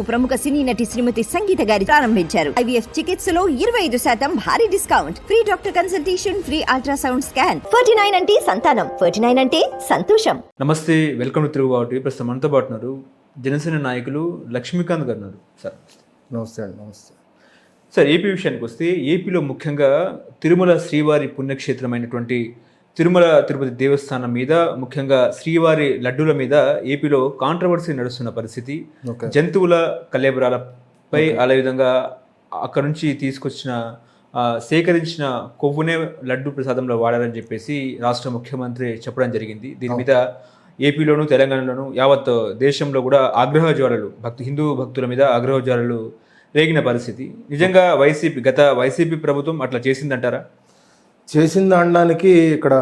ప్రముఖ సినీ నటి శ్రీమతి సంగీత గారి ప్రారంభించారు. ఐవీఎఫ్ చికిత్సలో ఇరవై ఐదు శాతం భారీ discount. Free doctor consultation free ultrasound scan. Ferty nine అంటే సంతానం. ఫర్టీ నైన్ అంటే సంతోషం. నమస్తే వెల్కమ్ టు తిరుగుబాటు ప్రస్తుతం మనతో పాటు ఉన్నారు జనసేన నాయకులు లక్ష్మీకాంత్ గారు ఉన్నారు. సార్. నమస్తే అండి నమస్తే. సార్ ఏపీ విషయానికి వస్తే ఏపీలో ముఖ్యంగా తిరుమల శ్రీవారి పుణ్యక్షేత్రమైనటువంటి తిరుమల తిరుపతి దేవస్థానం మీద ముఖ్యంగా శ్రీవారి లడ్డూల మీద ఏపీలో కాంట్రవర్సీ నడుస్తున్న పరిస్థితి. జంతువుల కలేబరాలపై అదేవిధంగా అక్కడ నుంచి తీసుకొచ్చిన సేకరించిన కొవ్వునే లడ్డు ప్రసాదంలో వాడారని చెప్పేసి రాష్ట్ర ముఖ్యమంత్రి చెప్పడం జరిగింది. దీని మీద ఏపీలోను తెలంగాణలోను యావత్ దేశంలో కూడా ఆగ్రహ జ్వాలలు భక్తు హిందూ భక్తుల మీద ఆగ్రహ జ్వాలలు రేగిన పరిస్థితి. నిజంగా వైసీపీ గత వైసీపీ ప్రభుత్వం అట్లా చేసిందంటారా? చేసింది అనడానికి ఇక్కడ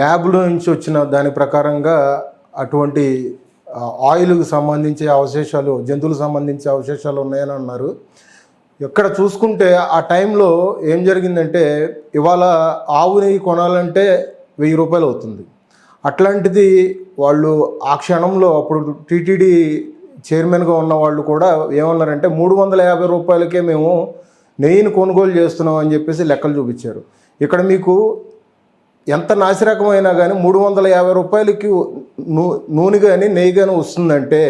ల్యాబ్లో నుంచి వచ్చిన దాని ప్రకారంగా అటువంటి ఆయిల్కు ఆయిల్కి అవశేషాలు జంతువులకు సంబంధించే అవశేషాలు ఉన్నాయని అన్నారు. ఇక్కడ చూసుకుంటే ఆ టైంలో ఏం జరిగిందంటే ఇవాళ ఆవు నెయ్యి కొనాలంటే వెయ్యి రూపాయలు అవుతుంది. అట్లాంటిది వాళ్ళు ఆ క్షణంలో అప్పుడు టీటీడీ చైర్మన్గా ఉన్న వాళ్ళు కూడా ఏమన్నారంటే మూడు వందల యాభై రూపాయలకే మేము నెయ్యిని కొనుగోలు చేస్తున్నాం అని చెప్పేసి లెక్కలు చూపించారు. ఇక్కడ మీకు ఎంత నాసిరకమైనా కానీ మూడు వందల యాభై రూపాయలకి నూ నూనె కానీ నెయ్యి కానీ వస్తుందంటే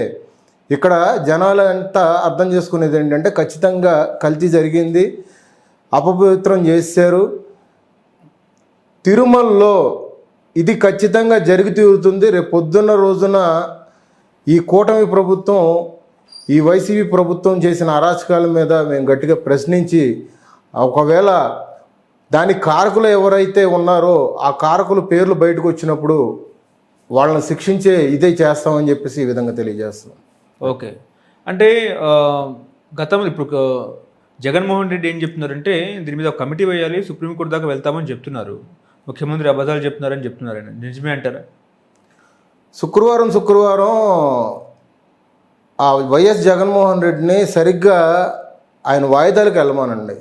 ఇక్కడ జనాలు అంతా అర్థం చేసుకునేది ఏంటంటే ఖచ్చితంగా కల్తీ జరిగింది అపవిత్రం చేశారు. తిరుమలలో ఇది ఖచ్చితంగా జరిగి తీరుతుంది రేపు పొద్దున్న రోజున ఈ కూటమి ప్రభుత్వం ఈ వైసీపీ ప్రభుత్వం చేసిన అరాచకాల మీద మేము గట్టిగా ప్రశ్నించి ఒకవేళ దానికి కారకులు ఎవరైతే ఉన్నారో ఆ కారకుల పేర్లు బయటకు వచ్చినప్పుడు వాళ్ళని శిక్షించే ఇదే చేస్తామని చెప్పేసి ఈ విధంగా తెలియజేస్తాం ఓకే. అంటే గతంలో ఇప్పుడు జగన్మోహన్ రెడ్డి ఏం చెప్తున్నారంటే దీని మీద ఒక కమిటీ వేయాలి సుప్రీంకోర్టు దాకా వెళ్తామని చెప్తున్నారు. ముఖ్యమంత్రి అబద్ధాలు చెప్తున్నారని చెప్తున్నారు ఆయన నిజమే అంటారా? శుక్రవారం శుక్రవారం ఆ వైఎస్ జగన్మోహన్ రెడ్డిని సరిగ్గా ఆయన వాయిదాలకు వెళ్ళమానండి.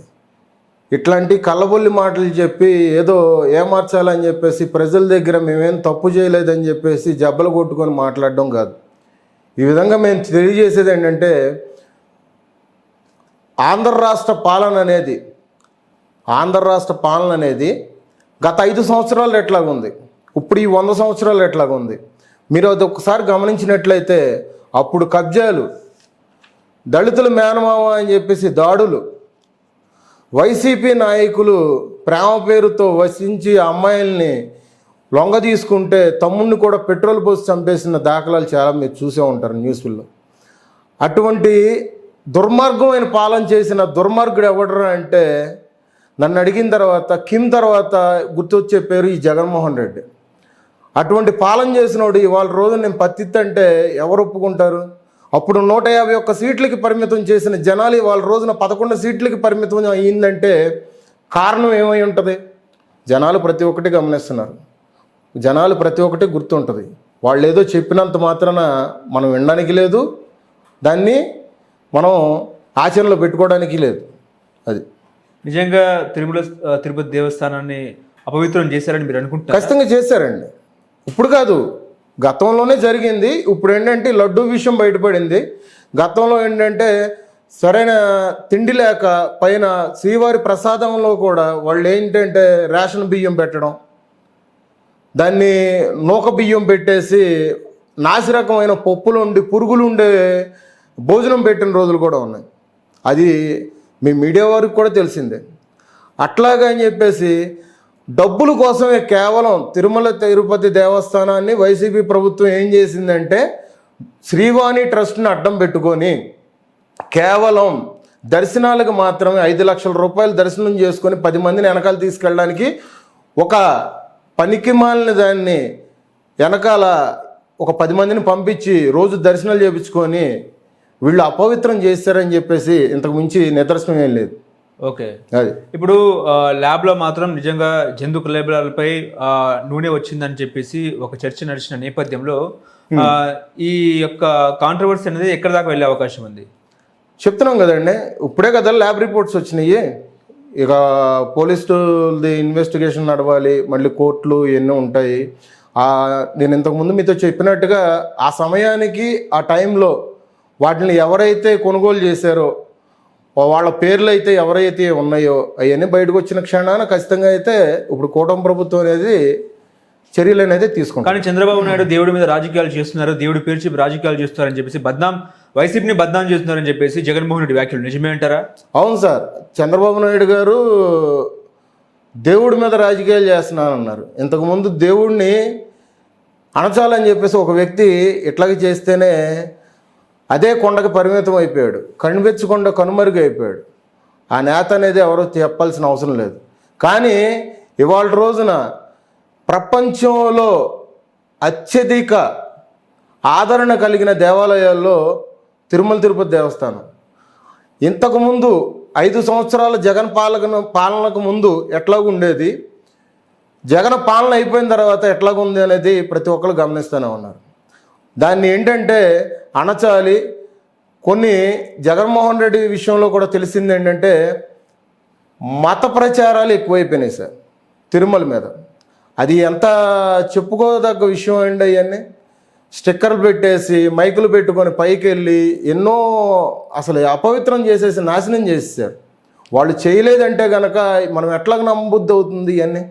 ఇట్లాంటి కళ్ళబొల్లి మాటలు చెప్పి ఏదో ఏమార్చాలని చెప్పేసి ప్రజల దగ్గర మేమేం తప్పు చేయలేదని చెప్పేసి జబ్బలు కొట్టుకొని మాట్లాడడం కాదు. ఈ విధంగా మేము తెలియజేసేది ఏంటంటే ఆంధ్ర రాష్ట్ర పాలన అనేది ఆంధ్ర రాష్ట్ర పాలన అనేది గత ఐదు సంవత్సరాలు ఎట్లాగుంది? ఇప్పుడు ఈ వంద సంవత్సరాలు ఎట్లాగుంది? మీరు అది ఒకసారి గమనించినట్లయితే అప్పుడు కబ్జాలు దళితుల మేనమామ అని చెప్పేసి దాడులు. వైసీపీ నాయకులు ప్రేమ పేరుతో వసించి అమ్మాయిల్ని లొంగ తీసుకుంటే తమ్ముడిని కూడా పెట్రోల్ పోసి చంపేసిన దాఖలాలు చాలా మీరు చూసే ఉంటారు న్యూస్లో. అటువంటి దుర్మార్గమైన పాలన చేసిన దుర్మార్గుడు ఎవడరా అంటే నన్ను అడిగిన తర్వాత కిమ్ తర్వాత గుర్తొచ్చే పేరు ఈ జగన్మోహన్ రెడ్డి. అటువంటి పాలన చేసినోడు ఇవాళ రోజు నేను పత్తిత్ అంటే ఎవరు ఒప్పుకుంటారు? అప్పుడు నూట యాభై ఒక్క సీట్లకి పరిమితం చేసిన జనాలు ఇవాళ రోజున పదకొండు సీట్లకి పరిమితం అయ్యిందంటే కారణం ఏమై ఉంటుంది? జనాలు ప్రతి ఒక్కటి గమనిస్తున్నారు. జనాలు ప్రతి ఒక్కటి గుర్తుంటుంది. వాళ్ళు ఏదో చెప్పినంత మాత్రాన మనం వినడానికి లేదు. దాన్ని మనం ఆచరణలో పెట్టుకోవడానికి లేదు. అది. నిజంగా తిరుమల తిరుపతి దేవస్థానాన్ని అపవిత్రం చేశారని మీరు అనుకుంటున్నారు? ఖచ్చితంగా చేశారండి. ఇప్పుడు కాదు గతంలోనే జరిగింది. ఇప్పుడు ఏంటంటే లడ్డు విషయం బయటపడింది. గతంలో ఏంటంటే సరైన తిండి లేక పైన శ్రీవారి ప్రసాదంలో కూడా వాళ్ళు ఏంటంటే రేషన్ బియ్యం పెట్టడం దాన్ని నూక బియ్యం పెట్టేసి నాసిరకమైన పప్పులు ఉండి పురుగులు ఉండే భోజనం పెట్టిన రోజులు కూడా ఉన్నాయి. అది మీ మీడియా వారికి కూడా తెలిసిందే. అట్లాగా అని చెప్పేసి డబ్బుల కోసమే కేవలం తిరుమల తిరుపతి దేవస్థానాన్ని వైసీపీ ప్రభుత్వం ఏం చేసిందంటే శ్రీవాణి ట్రస్ట్ని అడ్డం పెట్టుకొని కేవలం దర్శనాలకు మాత్రమే ఐదు లక్షల రూపాయలు దర్శనం చేసుకొని పది మందిని వెనకాల తీసుకెళ్ళడానికి ఒక పనికి మాలిన దాన్ని వెనకాల ఒక పది మందిని పంపించి రోజు దర్శనాలు చేయించుకొని వీళ్ళు అపవిత్రం చేస్తారని చెప్పేసి ఇంతకు మించి నిదర్శనం ఏం లేదు. ఓకే. అది. ఇప్పుడు ల్యాబ్లో మాత్రం నిజంగా జంతు కలేబరాలపై నూనె వచ్చిందని చెప్పేసి ఒక చర్చ నడిచిన నేపథ్యంలో ఈ యొక్క కాంట్రవర్సీ అనేది ఎక్కడ దాకా వెళ్ళే అవకాశం ఉంది? చెప్తున్నాం కదండి. ఇప్పుడే కదా ల్యాబ్ రిపోర్ట్స్ వచ్చినాయి. ఇక పోలీసుది ఇన్వెస్టిగేషన్ నడవాలి. మళ్ళీ కోర్టులు ఇవన్నీ ఉంటాయి. ఆ, నేను ఇంతకుముందు మీతో చెప్పినట్టుగా ఆ సమయానికి ఆ టైంలో వాటిని ఎవరైతే కొనుగోలు చేశారో వాళ్ళ పేర్లు అయితే ఎవరైతే ఉన్నాయో అవన్నీ బయటకు వచ్చిన క్షణాన ఖచ్చితంగా అయితే ఇప్పుడు కూటమి ప్రభుత్వం అనేది చర్యలు అనేది తీసుకుంటాం కానీ చంద్రబాబు నాయుడు దేవుడి మీద రాజకీయాలు చేస్తున్నారు దేవుడి పేరు చెప్పి రాజకీయాలు చేస్తున్నారని చెప్పేసి బద్నాం వైసీపీని బద్నాం చేస్తున్నారని చెప్పేసి జగన్మోహన్ రెడ్డి వ్యాఖ్యలు నిజమే అంటారా? అవును సార్ చంద్రబాబు నాయుడు గారు దేవుడి మీద రాజకీయాలు చేస్తున్నానన్నారు ఇంతకుముందు దేవుడిని అణచాలని చెప్పేసి ఒక వ్యక్తి ఇట్లాగే చేస్తేనే అదే కొండకు పరిమితం అయిపోయాడు. కనిపించకుండా కనుమరుగు అయిపోయాడు. ఆ నేత అనేది ఎవరో చెప్పాల్సిన అవసరం లేదు. కానీ ఇవాళ రోజున ప్రపంచంలో అత్యధిక ఆదరణ కలిగిన దేవాలయాల్లో తిరుమల తిరుపతి దేవస్థానం. ఇంతకుముందు ఐదు సంవత్సరాల జగన్ పాలన పాలనకు ముందు ఎట్లాగ ఉండేది? జగన్ పాలన అయిపోయిన తర్వాత ఎట్లాగుంది అనేది ప్రతి ఒక్కరు గమనిస్తూనే ఉన్నారు. దాన్ని ఏంటంటే అణచాలి. కొన్ని జగన్మోహన్ రెడ్డి విషయంలో కూడా తెలిసింది ఏంటంటే మత ప్రచారాలు ఎక్కువైపోయినాయి సార్ తిరుమల మీద. అది ఎంత చెప్పుకోదగ్గ విషయం అండి అవన్నీ స్టిక్కర్లు పెట్టేసి మైకులు పెట్టుకొని పైకి వెళ్ళి ఎన్నో అసలు అపవిత్రం చేసేసి నాశనం చేసేసారు. వాళ్ళు చేయలేదంటే కనుక మనం ఎట్లా నమ్మబుద్ధి అవుతుంది ఇవన్నీ?